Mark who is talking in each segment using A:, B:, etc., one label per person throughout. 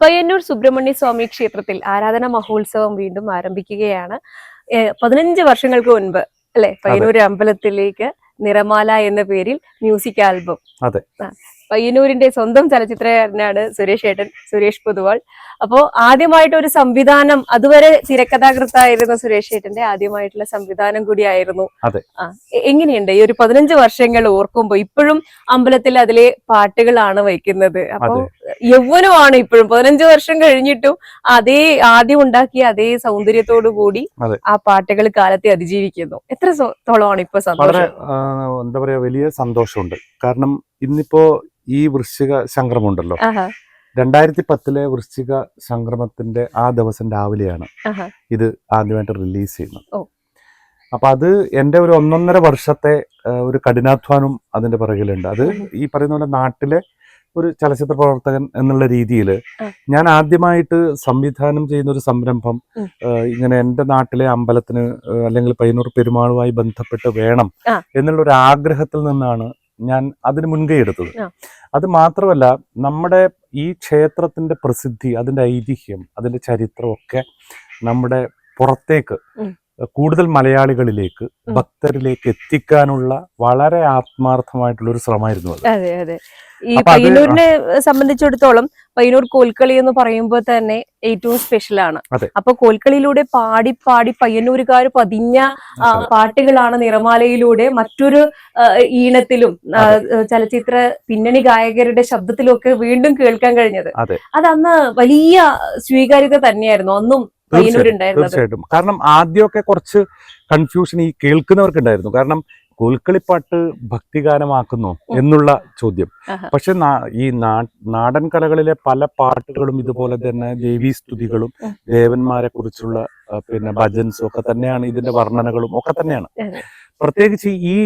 A: പയ്യന്നൂർ സുബ്രഹ്മണ്യ സ്വാമി ക്ഷേത്രത്തിൽ ആരാധന മഹോത്സവം വീണ്ടും ആരംഭിക്കുകയാണ്. പതിനഞ്ച് വർഷങ്ങൾക്ക് മുൻപ് അല്ലെ? പയ്യന്നൂർ അമ്പലത്തിലേക്ക് നിറമാല എന്ന പേരിൽ മ്യൂസിക് ആൽബം.
B: അതെ.
A: പയ്യന്നൂരിന്റെ സ്വന്തം ചലച്ചിത്രകാരനാണ് സുരേഷ് ഏട്ടൻ സുരേഷ് പൊതുവാൾ. അപ്പോ ആദ്യമായിട്ട് ഒരു സംവിധാനം അതുവരെ തിരക്കഥാകൃത്തായിരുന്ന സുരേഷ് ഏട്ടന്റെ ആദ്യമായിട്ടുള്ള സംവിധാനം കൂടിയായിരുന്നു. എങ്ങനെയുണ്ട്? ഈ ഒരു പതിനഞ്ച് വർഷങ്ങൾ ഓർക്കുമ്പോ ഇപ്പോഴും അമ്പലത്തിൽ അതിലെ പാട്ടുകളാണ് വയ്ക്കുന്നത്. അപ്പൊ
B: അതെ.
A: യൗവനമാണ് ഇപ്പോഴും. പതിനഞ്ച് വർഷം കഴിഞ്ഞിട്ടും അതേ ആദ്യം ഉണ്ടാക്കിയ അതേ സൗന്ദര്യത്തോടു കൂടി ആ പാട്ടുകൾ കാലത്തെ അതിജീവിക്കുന്നു. എത്ര തോളമാണ് ഇപ്പൊ
B: വളരെ എന്താ പറയാ വലിയ സന്തോഷമുണ്ട്. കാരണം ഇന്നിപ്പോ ഈ വൃശ്ചിക സംക്രമമുണ്ടല്ലോ.
A: ആഹാ,
B: രണ്ടായിരത്തി പത്തിലെ വൃശ്ചിക സംക്രമത്തിന്റെ ആ ദിവസം രാവിലെയാണ് ഇത് ആദ്യമായിട്ട് റിലീസ് ചെയ്യുന്നത്. അപ്പൊ അത് എന്റെ ഒരു ഒന്നൊന്നര വർഷത്തെ ഒരു കഠിനാധ്വാനം അതിന്റെ പിറകിലുണ്ട്. അത് ഈ പറയുന്ന പോലെ നാട്ടിലെ ഒരു ചലച്ചിത്ര പ്രവർത്തകൻ എന്നുള്ള രീതിയിൽ ഞാൻ ആദ്യമായിട്ട് സംവിധാനം ചെയ്യുന്ന ഒരു സംരംഭം ഇങ്ങനെ എന്റെ നാട്ടിലെ അമ്പലത്തിന് അല്ലെങ്കിൽ പയ്യന്നൂർ പെരുമാളുമായി ബന്ധപ്പെട്ട് വേണം എന്നുള്ള ഒരു ആഗ്രഹത്തിൽ നിന്നാണ് ഞാൻ അതിന് മുൻകൈ എടുത്തത്. അത് മാത്രമല്ല നമ്മുടെ ഈ ക്ഷേത്രത്തിന്റെ പ്രസിദ്ധി അതിന്റെ ഐതിഹ്യം അതിന്റെ ചരിത്രമൊക്കെ നമ്മുടെ പുറത്തേക്ക്. കൂടുതൽ മലയാളികളിലേക്ക് ഭക്തരിലേക്ക് എത്തിക്കാനുള്ള വളരെ ആത്മാർത്ഥമായിട്ടുള്ള ഒരു ശ്രമമായിരുന്നു അത്.
A: അതെ അതെ. ഈ പയ്യന്നൂരിനെ സംബന്ധിച്ചിടത്തോളം പയ്യന്നൂർ കോൽക്കളി എന്ന് പറയുമ്പോൾ തന്നെ ഏറ്റവും സ്പെഷ്യൽ ആണ്. അപ്പൊ കോൽക്കളിയിലൂടെ പാടി പാടി പയ്യന്നൂരുകാർ പതിഞ്ഞ. പാട്ടുകളാണ് നിറമാലയിലൂടെ മറ്റൊരു ഈണത്തിലും ചലച്ചിത്ര പിന്നണി ഗായകരുടെ ശബ്ദത്തിലും ഒക്കെ വീണ്ടും കേൾക്കാൻ കഴിഞ്ഞത്.
B: അതെ.
A: അന്ന് വലിയ സ്വീകാര്യത തന്നെയായിരുന്നു. അന്നും
B: തീർച്ചയായിട്ടും കാരണം ആദ്യമൊക്കെ കുറച്ച് കൺഫ്യൂഷൻ ഈ കേൾക്കുന്നവർക്ക് ഉണ്ടായിരുന്നു കാരണം കോൽക്കളിപ്പാട്ട് ഭക്തിഗാനമാക്കുന്നു എന്നുള്ള ചോദ്യം. പക്ഷെ ഈ നാടൻ കലകളിലെ പല പാട്ടുകളും ഇതുപോലെ തന്നെ ദേവീ സ്തുതികളും. ദേവന്മാരെ കുറിച്ചുള്ള പിന്നെ ഭജൻസും ഒക്കെ തന്നെയാണ് ഇതിന്റെ വർണനകളും ഒക്കെ തന്നെയാണ്. പ്രത്യേകിച്ച് ഈ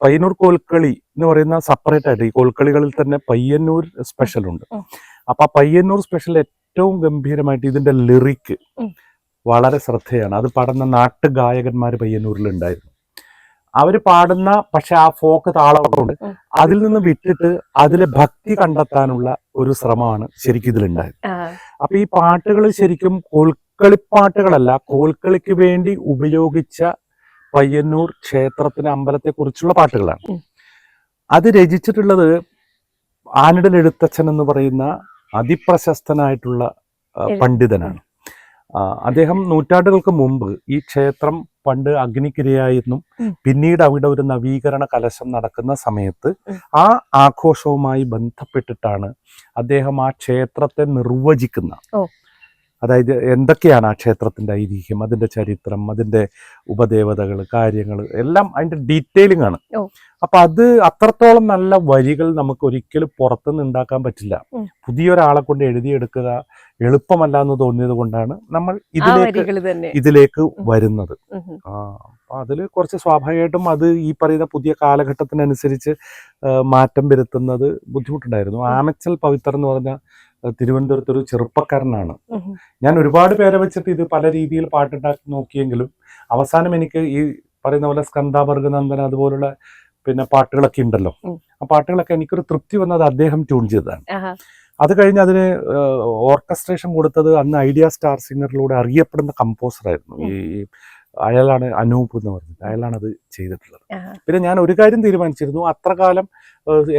B: പയ്യന്നൂർ കോൽക്കളി എന്ന് പറയുന്ന സെപ്പറേറ്റ് ആയിട്ട് ഈ കോൽക്കളികളിൽ തന്നെ പയ്യന്നൂർ സ്പെഷ്യൽ ഉണ്ട്. അപ്പൊ ആ പയ്യന്നൂർ സ്പെഷ്യൽ ഏറ്റവും ഗംഭീരമായിട്ട് ഇതിന്റെ ലിറിക്ക്. വളരെ ശ്രദ്ധയാണ്. അത് പാടുന്ന നാട്ടുഗായകന്മാർ പയ്യന്നൂരിൽ ഉണ്ടായിരുന്നു അവർ പാടുന്ന പക്ഷെ ആ ഫോക്ക് താളമുണ്ട്.
A: ഉം.
B: അതിൽ നിന്ന് വിട്ടിട്ട് അതിലെ ഭക്തി കണ്ടെത്താനുള്ള ഒരു ശ്രമമാണ് ശരിക്കും ഇതിലുണ്ടായത്. അപ്പൊ ഈ പാട്ടുകൾ ശരിക്കും കോൽക്കളിപ്പാട്ടുകളല്ല കോൽക്കളിക്ക് വേണ്ടി ഉപയോഗിച്ച പയ്യന്നൂർ ക്ഷേത്രത്തിന് അമ്പലത്തെ കുറിച്ചുള്ള പാട്ടുകളാണ് അത് രചിച്ചിട്ടുള്ളത് ആനിടൽ എഴുത്തച്ഛൻ എന്ന് പറയുന്ന അതിപ്രശസ്തനായിട്ടുള്ള പണ്ഡിതനാണ്. അദ്ദേഹം നൂറ്റാണ്ടുകൾക്ക് മുമ്പ് ഈ ക്ഷേത്രം പണ്ട്
A: അഗ്നിക്കിരയായിരുന്നു.
B: പിന്നീട് അവിടെ ഒരു നവീകരണ കലശം നടക്കുന്ന സമയത്ത് ആ ആഘോഷവുമായി ബന്ധപ്പെട്ടിട്ടാണ് അദ്ദേഹം ആ ക്ഷേത്രത്തെ നിർവചിക്കുന്ന
A: ഓ.
B: അതായത് എന്തൊക്കെയാണ് ആ ക്ഷേത്രത്തിന്റെ ഐതിഹ്യം അതിന്റെ ചരിത്രം അതിന്റെ ഉപദേവതകൾ കാര്യങ്ങൾ എല്ലാം അതിന്റെ ഡീറ്റെയിലിംഗ് ആണ്. അപ്പം അത് അത്രത്തോളം നല്ല വരികൾ നമുക്ക് ഒരിക്കലും പുറത്തുനിന്ന് ഉണ്ടാക്കാൻ പറ്റില്ല. പുതിയൊരാളെ കൊണ്ട് എഴുതിയെടുക്കുക എളുപ്പമല്ല എന്ന് തോന്നിയത് കൊണ്ടാണ് നമ്മൾ ഇതിലേക്ക് ഇതിലേക്ക് വരുന്നത്. ആ അതിൽ കുറച്ച് സ്വാഭാവികമായിട്ടും അത് ഈ പറയുന്ന പുതിയ കാലഘട്ടത്തിനനുസരിച്ച് മാറ്റം വരുത്തുന്നത് ബുദ്ധിമുട്ടുണ്ടായിരുന്നു.
A: ആനച്ചൽ
B: ആമച്ചൽ പവിത്ര എന്ന് പറഞ്ഞ തിരുവനന്തപുരത്ത് ഒരു ചെറുപ്പക്കാരനാണ്. ഞാൻ ഒരുപാട് പേരെ വെച്ചിട്ട് ഇത് പല രീതിയിൽ പാട്ടുണ്ടാക്കി നോക്കിയെങ്കിലും അവസാനം എനിക്ക് ഈ പറയുന്ന പോലെ സ്കന്ദാവർഗനന്ദൻ അതുപോലുള്ള പിന്നെ പാട്ടുകളൊക്കെ ഉണ്ടല്ലോ. ആ പാട്ടുകളൊക്കെ എനിക്കൊരു തൃപ്തി വന്നത് അദ്ദേഹം ട്യൂൺ ചെയ്തതാണ്. അത് കഴിഞ്ഞ് അതിന് ഓർക്കസ്ട്രേഷൻ കൊടുത്തത് അന്ന് ഐഡിയ സ്റ്റാർ സിംഗറിലൂടെ അറിയപ്പെടുന്ന കമ്പോസറായിരുന്നു. ആയിരുന്നു ഈ അയാളാണ് അനൂപ് എന്ന് പറഞ്ഞത് അയാളാണ് അത് ചെയ്തിട്ടുള്ളത് പിന്നെ ഞാൻ ഒരു കാര്യം തീരുമാനിച്ചിരുന്നു. അത്ര കാലം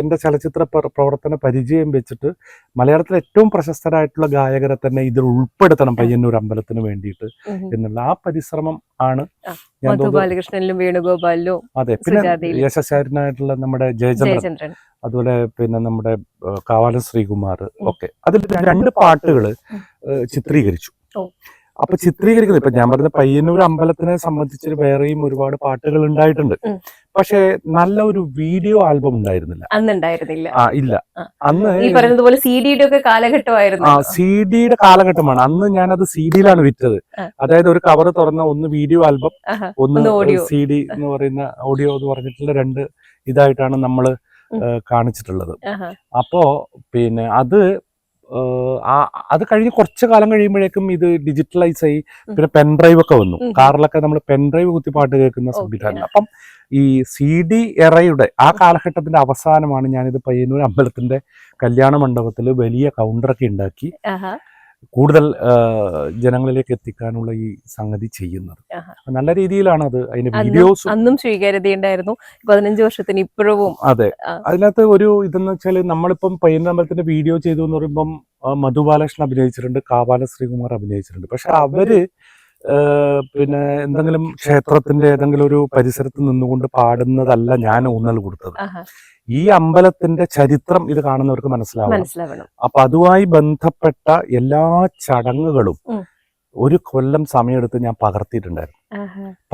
B: എന്റെ ചലച്ചിത്ര പ്രവർത്തന പരിചയം വെച്ചിട്ട് മലയാളത്തിലെ ഏറ്റവും പ്രശസ്തരായിട്ടുള്ള ഗായകരെ തന്നെ ഇതിൽ ഉൾപ്പെടുത്തണം പയ്യന്നൂർ അമ്പലത്തിന് വേണ്ടിയിട്ട്. എന്നുള്ള ആ പരിശ്രമം ആണ് ഞാൻ
A: ബാലകൃഷ്ണനിലും വേണുഗോപാലിലും
B: അതെ. പിന്നെ. യശസ്സാരനായിട്ടുള്ള നമ്മുടെ ജയചന്ദ്രൻ അതുപോലെ പിന്നെ നമ്മുടെ കാവാലം ശ്രീകുമാർ ഒക്കെ. അതിൽ രണ്ട് പാട്ടുകൾ. ചിത്രീകരിച്ചു. അപ്പൊ ചിത്രീകരിക്കുന്നത് ഇപ്പൊ ഞാൻ പറഞ്ഞ പയ്യന്നൂർ അമ്പലത്തിനെ സംബന്ധിച്ച് വേറെയും ഒരുപാട് പാട്ടുകൾ ഉണ്ടായിട്ടുണ്ട്. പക്ഷെ നല്ല ഒരു വീഡിയോ ആൽബം ഉണ്ടായിരുന്നില്ല.
A: അന്നുണ്ടായിരുന്നില്ല.
B: ആ ഇല്ല. അന്ന്
A: ഈ പറയുന്നത് പോലെ സി ഡിയുടെ ഒക്കെ കാലഘട്ടമായിരുന്നു.
B: ആ സി ഡിയുടെ കാലഘട്ടമാണ്. അന്ന് ഞാനത് സി ഡിയിലാണ് വിറ്റത്. അതായത് ഒരു കവർ തുറന്ന ഒന്ന് വീഡിയോ ആൽബം ഒന്ന് സി ഡി എന്ന് പറയുന്ന ഓഡിയോ എന്ന് പറഞ്ഞിട്ടുള്ള രണ്ട് ഇതായിട്ടാണ് നമ്മൾ കാണിച്ചിട്ടുള്ളത്. അപ്പോ പിന്നെ അത് ആ- അത് കഴിഞ്ഞ് കുറച്ച് കാലം കഴിയുമ്പോഴേക്കും ഇത് ഡിജിറ്റലൈസ് ആയി. പിന്നെ പെൻ ഡ്രൈവ് ഒക്കെ വന്നു. കാറിലൊക്കെ നമ്മൾ പെൻഡ്രൈവ് കുത്തി പാട്ട് കേൾക്കുന്ന സംവിധാനം. അപ്പം ഈ സി ഡി എറയുടെ ആ കാലഘട്ടത്തിന്റെ അവസാനമാണ് ഞാനിത് പയ്യന്നൂർ അമ്പലത്തിന്റെ കല്യാണ മണ്ഡപത്തിൽ വലിയ കൗണ്ടറൊക്കെ ഉണ്ടാക്കി. കൂടുതൽ ജനങ്ങളിലേക്ക് എത്തിക്കാനുള്ള ഈ സംഗതി ചെയ്യുന്നത്. നല്ല രീതിയിലാണ് അത് അതിന്റെ വീഡിയോസ്
A: അന്നും സ്വീകാര്യതയുണ്ടായിരുന്നു പതിനഞ്ച് വർഷത്തിന് ഇപ്പോഴും
B: അതെ. അതിനകത്ത് ഒരു ഇതെന്ന് വെച്ചാൽ നമ്മളിപ്പം പയ്യന്നമ്പലത്തിന്റെ വീഡിയോ ചെയ്തു എന്ന് പറയുമ്പം മധുബാലകൃഷ്ണൻ മധു ബാലകൃഷ്ണൻ അഭിനയിച്ചിട്ടുണ്ട് കാവാല ശ്രീകുമാർ അഭിനയിച്ചിട്ടുണ്ട്. പക്ഷെ അവർ പിന്നെ എന്തെങ്കിലും ക്ഷേത്രത്തിന്റെ ഏതെങ്കിലും ഒരു പരിസരത്ത് നിന്നുകൊണ്ട് പാടുന്നതല്ല ഞാൻ ഊന്നൽ കൊടുത്തത്. ഈ അമ്പലത്തിന്റെ ചരിത്രം ഇത് കാണുന്നവർക്ക് മനസ്സിലാവും
A: മനസ്സിലാവണം.
B: അപ്പൊ അതുമായി ബന്ധപ്പെട്ട എല്ലാ ചടങ്ങുകളും. ഒരു കൊല്ലം സമയമെടുത്ത് ഞാൻ പകർത്തിയിട്ടുണ്ടായിരുന്നു.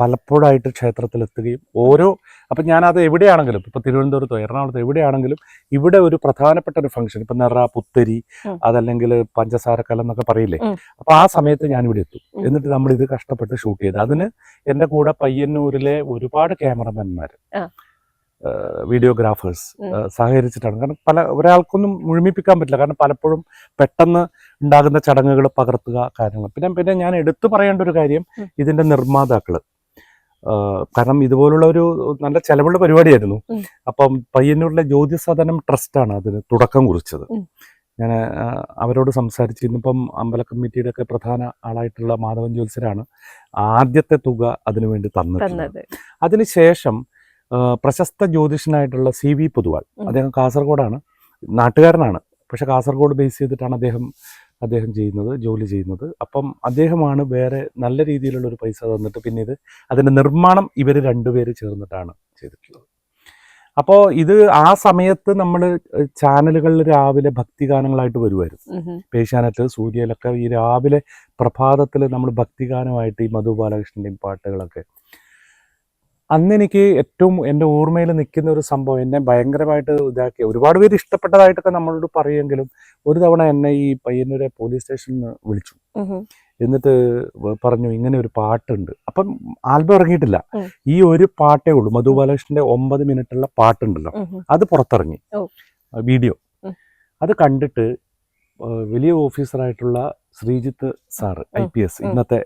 B: പലപ്പോഴായിട്ട് ക്ഷേത്രത്തിൽ എത്തുകയും ഓരോ അപ്പൊ ഞാനത് എവിടെയാണെങ്കിലും ഇപ്പൊ തിരുവനന്തപുരത്തോ എറണാകുളത്തോ എവിടെയാണെങ്കിലും ഇവിടെ ഒരു പ്രധാനപ്പെട്ട ഒരു ഫംഗ്ഷൻ ഇപ്പൊ നിറ പുത്തരി അതല്ലെങ്കിൽ പഞ്ചസാരക്കലം എന്നൊക്കെ പറയില്ലേ? അപ്പം ആ സമയത്ത് ഞാൻ ഇവിടെ എത്തും എന്നിട്ട് നമ്മൾ ഇത് കഷ്ടപ്പെട്ട് ഷൂട്ട് ചെയ്ത് അതിന് എന്റെ കൂടെ പയ്യന്നൂരിലെ ഒരുപാട് ക്യാമറമാൻമാർ. വീഡിയോഗ്രാഫേഴ്സ്. സഹകരിച്ചിട്ടാണ്. കാരണം പല ഒരാൾക്കൊന്നും മുഴുമിപ്പിക്കാൻ പറ്റില്ല. കാരണം പലപ്പോഴും പെട്ടെന്ന് ഉണ്ടാകുന്ന ചടങ്ങുകൾ പകർത്തുക കാര്യങ്ങൾ. പിന്നെ പിന്നെ ഞാൻ എടുത്തു പറയേണ്ട ഒരു കാര്യം. ഇതിന്റെ നിർമ്മാതാക്കൾ കാരണം ഇതുപോലുള്ള ഒരു നല്ല ചെലവുള്ള പരിപാടിയായിരുന്നു. അപ്പം പയ്യന്നൂരിലെ ജ്യോതിസദനം ട്രസ്റ്റാണ് അതിന് തുടക്കം കുറിച്ചത്. ഞാൻ അവരോട് സംസാരിച്ച് ഇന്നിപ്പം അമ്പല കമ്മിറ്റിയുടെ ഒക്കെ പ്രധാന ആളായിട്ടുള്ള മാധവൻ ജ്യോത്സരാണ് ആദ്യത്തെ തുക അതിനുവേണ്ടി തന്നിട്ടുള്ളത്.
A: തന്നത്.
B: അതിനുശേഷം പ്രശസ്ത ജ്യോതിഷനായിട്ടുള്ള സി വി പൊതുവാൾ. അദ്ദേഹം കാസർഗോഡാണ്. നാട്ടുകാരനാണ്. പക്ഷെ കാസർഗോഡ് ബേസ് ചെയ്തിട്ടാണ് അദ്ദേഹം അദ്ദേഹം ചെയ്യുന്നത് ജോലി ചെയ്യുന്നത്. അപ്പം അദ്ദേഹമാണ് വേറെ നല്ല രീതിയിലുള്ള ഒരു പൈസ തന്നിട്ട് പിന്നെ ഇത് അതിന്റെ നിർമ്മാണം ഇവർ രണ്ടുപേര് ചേർന്നിട്ടാണ് ചെയ്തിട്ടുള്ളത്. അപ്പോൾ ഇത് ആ സമയത്ത് നമ്മൾ ചാനലുകളിൽ രാവിലെ ഭക്തിഗാനങ്ങളായിട്ട് വരുമായിരുന്നു പേശാനത്ത്. സൂര്യയിലൊക്കെ ഈ രാവിലെ പ്രഭാതത്തിൽ നമ്മൾ ഭക്തിഗാനമായിട്ട് ഈ മധു ബാലകൃഷ്ണന്റെയും പാട്ടുകളൊക്കെ അന്ന് എനിക്ക് ഏറ്റവും എന്റെ ഓർമ്മയിൽ നിൽക്കുന്ന ഒരു സംഭവം എന്നെ ഭയങ്കരമായിട്ട് ഇതാക്കി. ഒരുപാട് പേര് ഇഷ്ടപ്പെട്ടതായിട്ടൊക്കെ നമ്മളോട് പറയുമെങ്കിലും ഒരു തവണ എന്നെ ഈ പയ്യന്നൂരെ പോലീസ് സ്റ്റേഷനിൽ നിന്ന് വിളിച്ചു. എന്നിട്ട് പറഞ്ഞു ഇങ്ങനെ ഒരു പാട്ടുണ്ട്. അപ്പം ആൽബം ഇറങ്ങിയിട്ടില്ല. ഈ ഒരു പാട്ടേ ഉള്ളൂ. മധു ബാലകൃഷ്ണന്റെ ഒമ്പത് മിനിറ്റുള്ള പാട്ടുണ്ടല്ലോ. അത് പുറത്തിറങ്ങി. വീഡിയോ. അത് കണ്ടിട്ട് വലിയ ഓഫീസറായിട്ടുള്ള Sreejith sir I P S ഇന്നത്തെ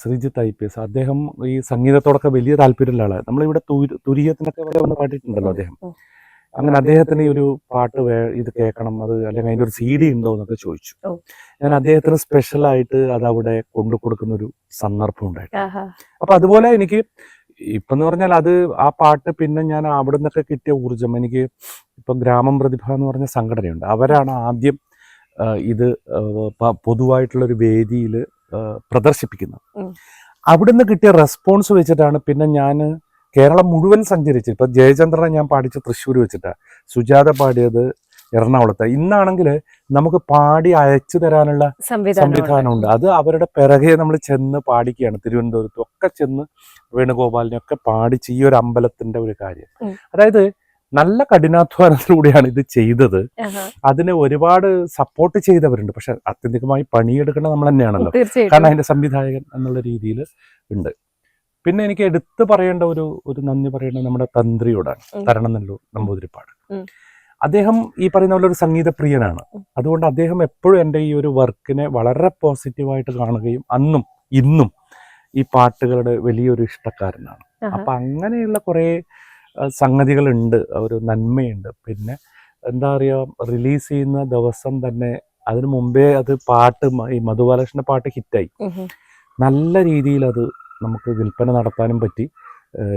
B: ശ്രീജിത്ത് ഐ പി എസ് അദ്ദേഹം ഈ സംഗീതത്തോടൊക്കെ വലിയ താല്പര്യമുള്ള ആളാണ് നമ്മളിവിടെ തുര്യത്തിനൊക്കെ വരെ വന്ന് പാട്ടിട്ടുണ്ടല്ലോ അദ്ദേഹം. അങ്ങനെ അദ്ദേഹത്തിന് ഈ ഒരു പാട്ട് വേ ഇത് കേൾക്കണം അത് അല്ലെങ്കിൽ അതിന്റെ ഒരു സി ഡി ഉണ്ടോ എന്നൊക്കെ ചോദിച്ചു. ഞാൻ അദ്ദേഹത്തിന് സ്പെഷ്യലായിട്ട് അത് അവിടെ കൊണ്ടു കൊടുക്കുന്ന ഒരു സന്ദർഭം ഉണ്ടായിരുന്നു അപ്പൊ അതുപോലെ എനിക്ക് ഇപ്പം എന്ന് പറഞ്ഞാൽ അത് ആ പാട്ട് പിന്നെ ഞാൻ അവിടെ നിന്നൊക്കെ കിട്ടിയ ഊർജം എനിക്ക് ഇപ്പൊ ഗ്രാമം പ്രതിഭ എന്ന് പറഞ്ഞ സംഘടനയുണ്ട്. അവരാണ് ആദ്യം ഇത് പൊതുവായിട്ടുള്ള ഒരു വേദിയിൽ പ്രദർശിപ്പിക്കുന്നത്. അവിടുന്ന് കിട്ടിയ റെസ്പോൺസ് വെച്ചിട്ടാണ് പിന്നെ ഞാൻ കേരളം മുഴുവൻ സഞ്ചരിച്ച് ഇപ്പം ജയചന്ദ്രനെ ഞാൻ പാടിച്ച തൃശ്ശൂർ വെച്ചിട്ടാണ് സുജാത പാടിയത് എറണാകുളത്ത്. ഇന്നാണെങ്കിൽ നമുക്ക് പാടി അയച്ചു തരാനുള്ള
A: സംവിധാനം
B: സംവിധാനമുണ്ട്. അത് അവരുടെ പിറകെ നമ്മൾ ചെന്ന് പാടിക്കുകയാണ്. തിരുവനന്തപുരത്തും ഒക്കെ ചെന്ന് വേണുഗോപാലിനെ ഒക്കെ പാടിച്ച് ഈ ഒരു അമ്പലത്തിന്റെ ഒരു കാര്യം. അതായത് നല്ല കഠിനാധ്വാനത്തിലൂടെയാണ് ഇത് ചെയ്തത്. അതിനെ ഒരുപാട് സപ്പോർട്ട് ചെയ്തവരുണ്ട്. പക്ഷെ അത്യന്തികമായി പണിയെടുക്കുന്നത് നമ്മൾ തന്നെയാണല്ലോ. കാരണം അതിന്റെ സംവിധായകൻ എന്നുള്ള രീതിയിൽ ഉണ്ട്. പിന്നെ എനിക്ക് എടുത്തു പറയേണ്ട ഒരു ഒരു നന്ദി പറയേണ്ടത് നമ്മുടെ തന്ത്രിയോടാണ്.
A: തരണം
B: നല്ലൂർ നമ്പൂതിരിപ്പാട്. അദ്ദേഹം ഈ പറയുന്ന പോലെ ഒരു സംഗീത പ്രിയനാണ് അതുകൊണ്ട് അദ്ദേഹം എപ്പോഴും എന്റെ ഈ ഒരു വർക്കിനെ വളരെ പോസിറ്റീവായിട്ട് കാണുകയും അന്നും ഇന്നും ഈ പാട്ടുകളുടെ വലിയൊരു ഇഷ്ടക്കാരനാണ്. അപ്പൊ അങ്ങനെയുള്ള കുറേ സംഗതികളുണ്ട് ഒരു നന്മയുണ്ട്. പിന്നെ എന്താ പറയുക റിലീസ് ചെയ്യുന്ന ദിവസം തന്നെ അതിനു മുമ്പേ അത് പാട്ട് ഈ മധുബാലകൃഷ്ണന്റെ പാട്ട് ഹിറ്റായി. നല്ല രീതിയിൽ അത് നമുക്ക് വിൽപ്പന നടത്താനും പറ്റി.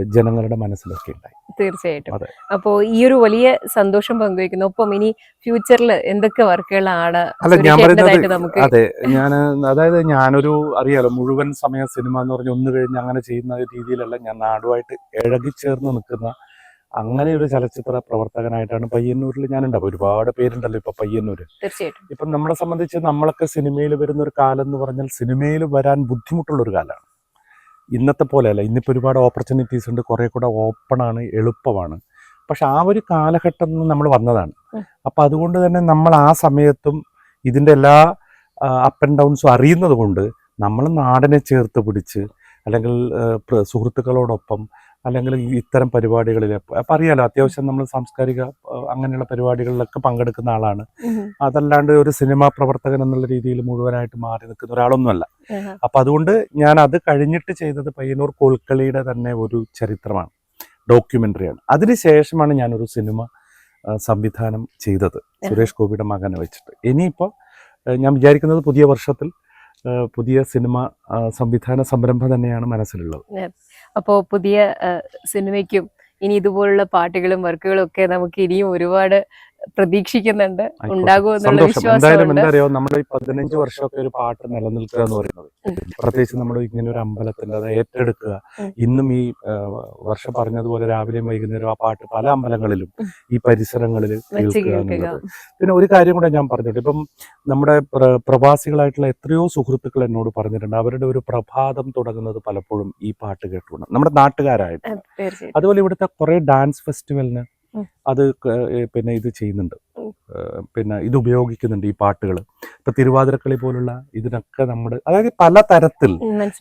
B: ജനങ്ങളുടെ മനസ്സിലൊക്കെ ഉണ്ടായി.
A: തീർച്ചയായിട്ടും. അപ്പോ ഈ ഒരു വലിയ സന്തോഷം പങ്കുവെക്കുന്നു ഒപ്പം ഇനി ഫ്യൂച്ചറിൽ എന്തൊക്കെ വർക്കുകളാണ്
B: അല്ല ഞാൻ പറയുന്നത് അതെ ഞാൻ അതായത് ഞാനൊരു അറിയാലോ മുഴുവൻ സമയ സിനിമ എന്ന് പറഞ്ഞ് ഒന്ന് കഴിഞ്ഞ് അങ്ങനെ ചെയ്യുന്ന രീതിയിലല്ല ഞാൻ നാടുമായിട്ട് ഇഴകിച്ചേർന്ന് നിൽക്കുന്ന അങ്ങനെ ഒരു ചലച്ചിത്ര പ്രവർത്തകനായിട്ടാണ് പയ്യന്നൂരിൽ ഞാനുണ്ടാവും. ഒരുപാട് പേരുണ്ടല്ലോ ഇപ്പൊ പയ്യന്നൂര്.
A: തീർച്ചയായിട്ടും.
B: ഇപ്പം നമ്മളെ സംബന്ധിച്ച് നമ്മളൊക്കെ സിനിമയിൽ വരുന്ന ഒരു കാലം എന്ന് പറഞ്ഞാൽ സിനിമയിൽ വരാൻ ബുദ്ധിമുട്ടുള്ള ഒരു കാലമാണ്. ഇന്നത്തെ പോലെയല്ല. ഇന്നിപ്പോൾ ഒരുപാട് ഓപ്പർച്യൂണിറ്റീസ് ഉണ്ട്. കുറേ കൂടെ ഓപ്പണാണ് എളുപ്പമാണ്. പക്ഷെ ആ ഒരു കാലഘട്ടം നിന്ന് നമ്മൾ വന്നതാണ്. അപ്പം അതുകൊണ്ട് തന്നെ നമ്മൾ ആ സമയത്തും ഇതിന്റെ എല്ലാ അപ്പ് ആൻഡ് ഡൗൺസും അറിയുന്നത് കൊണ്ട് നമ്മൾ നാടിനെ ചേർത്ത് പിടിച്ച് അല്ലെങ്കിൽ സുഹൃത്തുക്കളോടൊപ്പം അല്ലെങ്കിൽ ഇത്തരം പരിപാടികളിൽ അപ്പം അറിയാലോ അത്യാവശ്യം നമ്മൾ സാംസ്കാരിക അങ്ങനെയുള്ള പരിപാടികളിലൊക്കെ പങ്കെടുക്കുന്ന ആളാണ്. അതല്ലാണ്ട് ഒരു സിനിമാ പ്രവർത്തകൻ എന്നുള്ള രീതിയിൽ മുഴുവനായിട്ട് മാറി നിൽക്കുന്ന ഒരാളൊന്നുമല്ല. അപ്പൊ അതുകൊണ്ട് ഞാൻ അത് കഴിഞ്ഞിട്ട് ചെയ്തത് പയ്യന്നൂർ കോൽക്കളിയുടെ തന്നെ ഒരു ചരിത്രമാണ്. ഡോക്യുമെന്ററിയാണ്. അതിനുശേഷമാണ് ഞാനൊരു സിനിമ സംവിധാനം ചെയ്തത്. സുരേഷ് ഗോപിയുടെ മകനെ വെച്ചിട്ട്. ഇനിയിപ്പോൾ ഞാൻ വിചാരിക്കുന്നത് പുതിയ വർഷത്തിൽ പുതിയ സിനിമ സംവിധാന സംരംഭം തന്നെയാണ് മനസ്സിലുള്ളത്.
A: അപ്പോ പുതിയ സിനിമയ്ക്കും ഇനി ഇതുപോലുള്ള പാട്ടുകളും വർക്കുകളും ഒക്കെ നമുക്ക് ഇനിയും ഒരുപാട് പ്രതീക്ഷിക്കുന്നുണ്ട്. ഉണ്ടാകുമെന്നുള്ള
B: സന്തോഷം. എന്തായാലും നമ്മുടെ ഈ പതിനഞ്ച് വർഷമൊക്കെ ഒരു പാട്ട് നിലനിൽക്കുക എന്ന് പറയുന്നത്. പ്രത്യേകിച്ച് നമ്മൾ ഇങ്ങനെ ഒരു അമ്പലത്തിൽ അത് ഏറ്റെടുക്കുക. ഇന്നും ഈ വർഷം പറഞ്ഞതുപോലെ രാവിലെയും വൈകുന്നേരം ആ പാട്ട് പല അമ്പലങ്ങളിലും ഈ പരിസരങ്ങളിൽ കേൾക്കുക എന്നുള്ളത്. പിന്നെ ഒരു കാര്യം കൂടെ ഞാൻ പറഞ്ഞിട്ട്. ഇപ്പം നമ്മുടെ പ്രവാസികളായിട്ടുള്ള എത്രയോ സുഹൃത്തുക്കൾ എന്നോട് പറഞ്ഞിട്ടുണ്ട്. അവരുടെ ഒരു പ്രഭാതം തുടങ്ങുന്നത് പലപ്പോഴും ഈ പാട്ട് കേട്ടുകൊണ്ട് നമ്മുടെ നാട്ടുകാരായിട്ട് അതുപോലെ ഇവിടുത്തെ കുറെ ഡാൻസ് ഫെസ്റ്റിവലിന്. അത് പിന്നെ ഇത് ചെയ്യുന്നുണ്ട്. പിന്നെ ഇത് ഉപയോഗിക്കുന്നുണ്ട് ഈ പാട്ടുകൾ ഇപ്പൊ തിരുവാതിരക്കളി പോലുള്ള ഇതിനൊക്കെ നമ്മൾ അതായത് പല തരത്തിൽ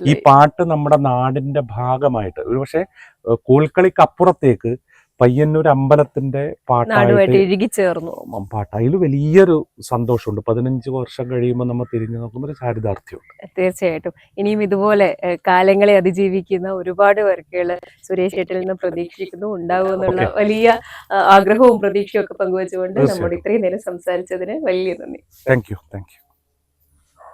B: ഈ പാട്ട് നമ്മുടെ നാടിന്റെ ഭാഗമായിട്ട് ഒരുപക്ഷെ ഏ, കോൽക്കളിക്ക് അപ്പുറത്തേക്ക് പയ്യന്നൂർ അമ്പലത്തിന്റെ പാട്ടായിട്ട്
A: ഇഴുകിച്ചേർന്നു
B: പാട്ട്. അതിൽ വലിയൊരു സന്തോഷമുണ്ട്. പതിനഞ്ച് വർഷം കഴിയുമ്പോൾ നമ്മൾ തിരിഞ്ഞു നോക്കുമ്പോൾ ഒരു ചാരിതാർത്ഥ്യമുണ്ട്
A: തീർച്ചയായിട്ടും. ഇനിയും ഇതുപോലെ കാലങ്ങളെ അതിജീവിക്കുന്ന ഒരുപാട് വർക്കുകൾ സുരേഷ് ഏട്ടിൽ നിന്ന് പ്രതീക്ഷിക്കുന്നു. ഉണ്ടാവും എന്നുള്ള വലിയ ആഗ്രഹവും പ്രതീക്ഷയും ഒക്കെ പങ്കുവച്ചുകൊണ്ട് നമ്മൾ ഇത്രയും നേരം സംസാരിച്ചതിന് വലിയ നന്ദി.
B: Thank you thank you